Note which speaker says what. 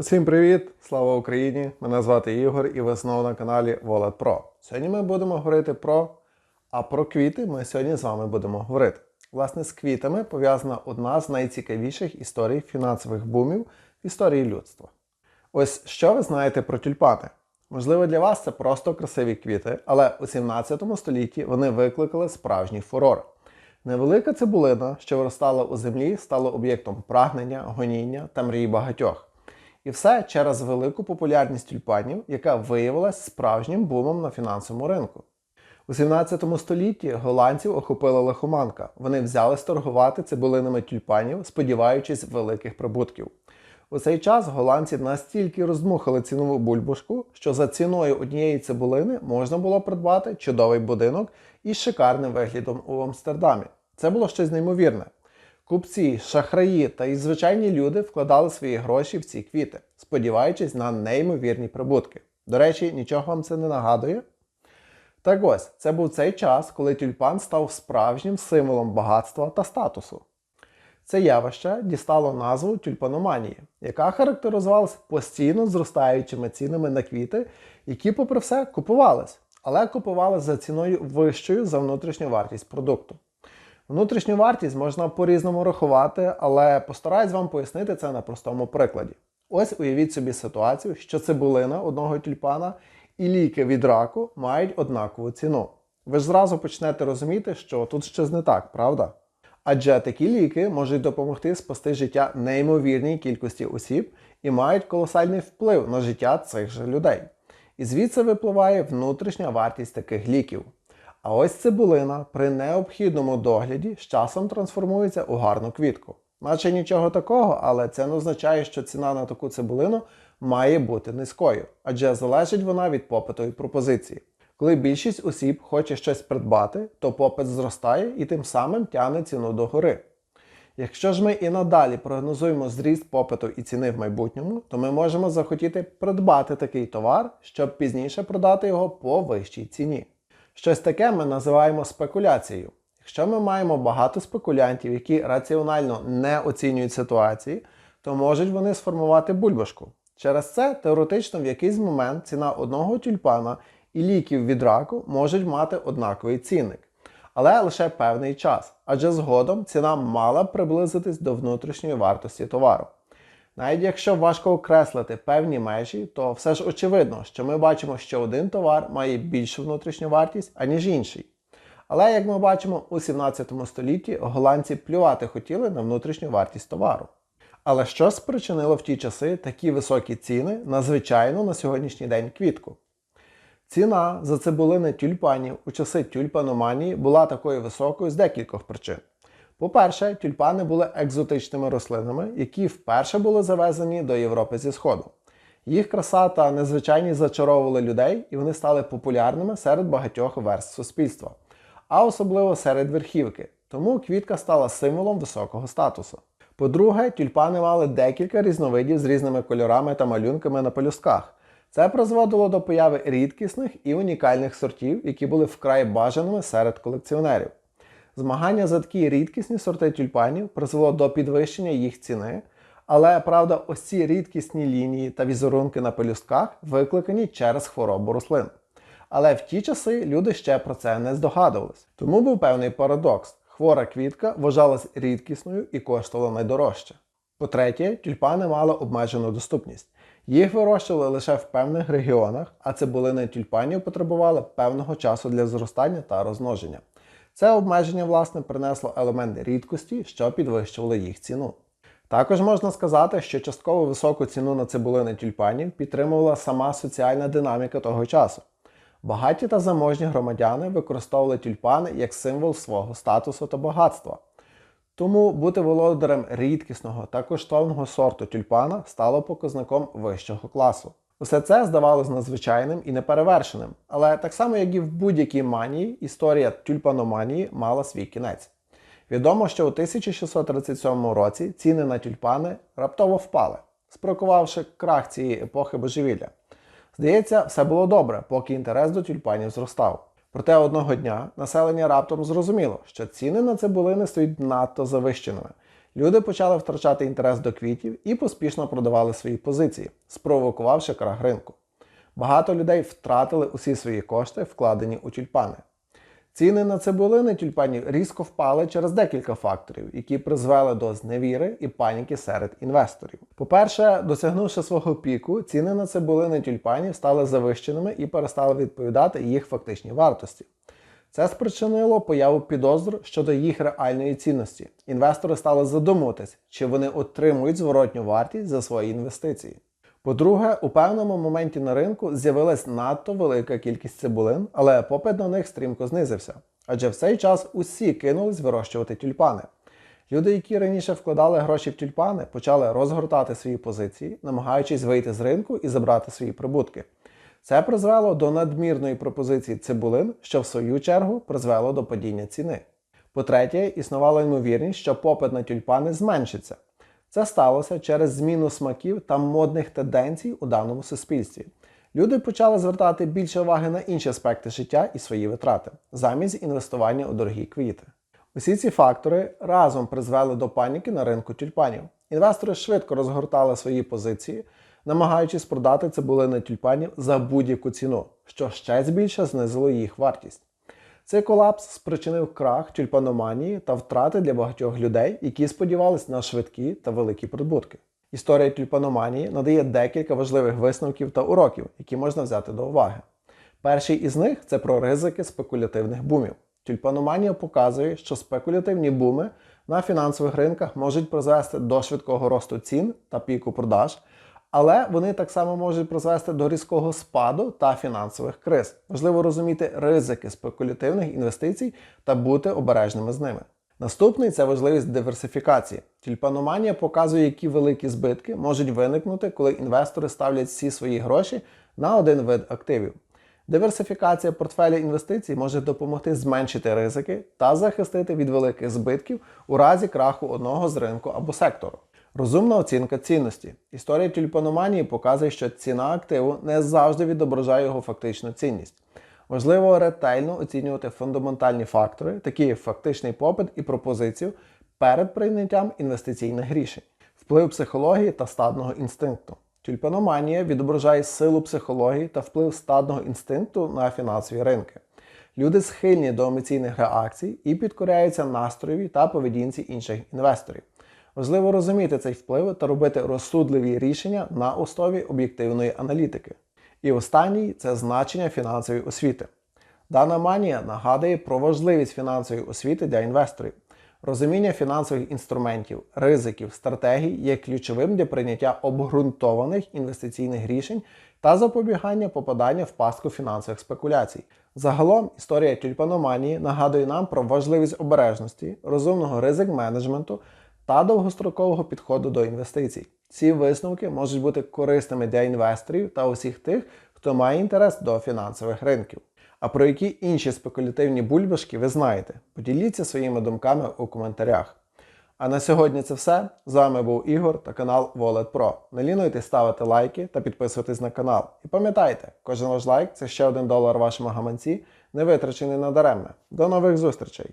Speaker 1: Усім привіт! Слава Україні! Мене звати Ігор і ви знову на каналі Wallet Pro. Сьогодні ми будемо говорити про. А про квіти ми сьогодні з вами будемо говорити. Власне, з квітами пов'язана одна з найцікавіших історій фінансових бумів в історії людства. Ось що ви знаєте про тюльпани? Можливо, для вас це просто красиві квіти, але у 17 столітті вони викликали справжній фурор. Невелика цибулина, що виростала у землі, стала об'єктом прагнення, гоніння та мрій багатьох. І все через велику популярність тюльпанів, яка виявилась справжнім бумом на фінансовому ринку. У 17 столітті голландців охопила лихоманка. Вони взялись торгувати цибулинами тюльпанів, сподіваючись великих прибутків. У цей час голландці настільки роздмухали цінову бульбашку, що за ціною однієї цибулини можна було придбати чудовий будинок із шикарним виглядом у Амстердамі. Це було щось неймовірне. Купці, шахраї та і звичайні люди вкладали свої гроші в ці квіти, сподіваючись на неймовірні прибутки. До речі, нічого вам це не нагадує? Так ось, це був цей час, коли тюльпан став справжнім символом багатства та статусу. Це явище дістало назву тюльпаноманії, яка характеризувалася постійно зростаючими цінами на квіти, які, попри все, купувались, але купували за ціною вищою за внутрішню вартість продукту. Внутрішню вартість можна по-різному рахувати, але постараюсь вам пояснити це на простому прикладі. Ось уявіть собі ситуацію, що цибулина одного тюльпана і ліки від раку мають однакову ціну. Ви ж зразу почнете розуміти, що тут щось не так, правда? Адже такі ліки можуть допомогти спасти життя неймовірній кількості осіб і мають колосальний вплив на життя цих же людей. І звідси випливає внутрішня вартість таких ліків. А ось цибулина при необхідному догляді з часом трансформується у гарну квітку. Наче нічого такого, але це не означає, що ціна на таку цибулину має бути низькою, адже залежить вона від попиту і пропозиції. Коли більшість осіб хоче щось придбати, то попит зростає і тим самим тягне ціну догори. Якщо ж ми і надалі прогнозуємо зріст попиту і ціни в майбутньому, то ми можемо захотіти придбати такий товар, щоб пізніше продати його по вищій ціні. Щось таке ми називаємо спекуляцією. Якщо ми маємо багато спекулянтів, які раціонально не оцінюють ситуації, то можуть вони сформувати бульбашку. Через це теоретично в якийсь момент ціна одного тюльпана і ліків від раку можуть мати однаковий цінник. Але лише певний час, адже згодом ціна мала б приблизитись до внутрішньої вартості товару. Навіть якщо важко окреслити певні межі, то все ж очевидно, що ми бачимо, що один товар має більшу внутрішню вартість, аніж інший. Але, як ми бачимо, у 17 столітті голландці плювати хотіли на внутрішню вартість товару. Але що спричинило в ті часи такі високі ціни на звичайну на сьогоднішній день квітку? Ціна за цибулини тюльпанів у часи тюльпаноманії була такою високою з декількох причин. По-перше, тюльпани були екзотичними рослинами, які вперше були завезені до Європи зі Сходу. Їх краса та незвичайність зачаровували людей, і вони стали популярними серед багатьох верств суспільства, а особливо серед верхівки. Тому квітка стала символом високого статусу. По-друге, тюльпани мали декілька різновидів з різними кольорами та малюнками на пелюстках. Це призводило до появи рідкісних і унікальних сортів, які були вкрай бажаними серед колекціонерів. Змагання за такі рідкісні сорти тюльпанів призвело до підвищення їх ціни, але правда, ось ці рідкісні лінії та візерунки на пелюстках викликані через хворобу рослин. Але в ті часи люди ще про це не здогадувались. Тому був певний парадокс: хвора квітка вважалась рідкісною і коштувала найдорожче. По-третє, тюльпани мали обмежену доступність. Їх вирощували лише в певних регіонах, а цибулини тюльпанів потребували певного часу для зростання та розмноження. Це обмеження, власне, принесло елемент рідкості, що підвищували їх ціну. Також можна сказати, що частково високу ціну на цибулини тюльпанів підтримувала сама соціальна динаміка того часу. Багаті та заможні громадяни використовували тюльпани як символ свого статусу та багатства. Тому бути володарем рідкісного та коштовного сорту тюльпана стало показником вищого класу. Усе це здавалось надзвичайним і неперевершеним, але так само, як і в будь-якій манії, історія тюльпаноманії мала свій кінець. Відомо, що у 1637 році ціни на тюльпани раптово впали, спрокувавши крах цієї епохи божевілля. Здається, все було добре, поки інтерес до тюльпанів зростав. Проте одного дня населення раптом зрозуміло, що ціни на цибулини стоять надто завищеними. Люди почали втрачати інтерес до квітів і поспішно продавали свої позиції, спровокувавши крах ринку. Багато людей втратили усі свої кошти, вкладені у тюльпани. Ціни на цибулини тюльпанів різко впали через декілька факторів, які призвели до зневіри і паніки серед інвесторів. По-перше, досягнувши свого піку, ціни на цибулини тюльпанів стали завищеними і перестали відповідати їх фактичній вартості. Це спричинило появу підозр щодо їх реальної цінності. Інвестори стали задумуватись, чи вони отримують зворотню вартість за свої інвестиції. По-друге, у певному моменті на ринку з'явилась надто велика кількість цибулин, але попит на них стрімко знизився. Адже в цей час усі кинулись вирощувати тюльпани. Люди, які раніше вкладали гроші в тюльпани, почали розгортати свої позиції, намагаючись вийти з ринку і забрати свої прибутки. Це призвело до надмірної пропозиції цибулин, що в свою чергу призвело до падіння ціни. По-третє, існувала ймовірність, що попит на тюльпани зменшиться. Це сталося через зміну смаків та модних тенденцій у даному суспільстві. Люди почали звертати більше уваги на інші аспекти життя і свої витрати, замість інвестування у дорогі квіти. Усі ці фактори разом призвели до паніки на ринку тюльпанів. Інвестори швидко розгортали свої позиції, намагаючись продати цибулини тюльпанів за будь-яку ціну, що ще більше знизило їх вартість. Цей колапс спричинив крах тюльпаноманії та втрати для багатьох людей, які сподівалися на швидкі та великі прибутки. Історія тюльпаноманії надає декілька важливих висновків та уроків, які можна взяти до уваги. Перший із них це про ризики спекулятивних бумів. Тюльпаноманія показує, що спекулятивні буми на фінансових ринках можуть призвести до швидкого росту цін та піку продаж, але вони так само можуть призвести до різкого спаду та фінансових криз. Важливо розуміти ризики спекулятивних інвестицій та бути обережними з ними. Наступний це важливість диверсифікації. Тюльпаноманія показує, які великі збитки можуть виникнути, коли інвестори ставлять всі свої гроші на один вид активів. Диверсифікація портфеля інвестицій може допомогти зменшити ризики та захистити від великих збитків у разі краху одного з ринку або сектору. Розумна оцінка цінності. Історія тюльпаноманії показує, що ціна активу не завжди відображає його фактичну цінність. Важливо ретельно оцінювати фундаментальні фактори, такі як фактичний попит і пропозицію, перед прийняттям інвестиційних рішень, вплив психології та стадного інстинкту. Тюльпаноманія відображає силу психології та вплив стадного інстинкту на фінансові ринки. Люди схильні до емоційних реакцій і підкоряються настроєві та поведінці інших інвесторів. Важливо розуміти цей вплив та робити розсудливі рішення на основі об'єктивної аналітики. І останній це значення фінансової освіти. Дана манія нагадує про важливість фінансової освіти для інвесторів. Розуміння фінансових інструментів, ризиків, стратегій є ключовим для прийняття обґрунтованих інвестиційних рішень та запобігання попадання в пастку фінансових спекуляцій. Загалом історія тюльпаноманії нагадує нам про важливість обережності, розумного ризик менеджменту та довгострокового підходу до інвестицій. Ці висновки можуть бути корисними для інвесторів та усіх тих, хто має інтерес до фінансових ринків. А про які інші спекулятивні бульбашки ви знаєте? Поділіться своїми думками у коментарях. А на сьогодні це все. З вами був Ігор та канал Wallet Pro. Не лінуйтесь ставити лайки та підписуватись на канал. І пам'ятайте, кожен ваш лайк це ще один долар вашому гаманці, не витрачений надаремне. До нових зустрічей!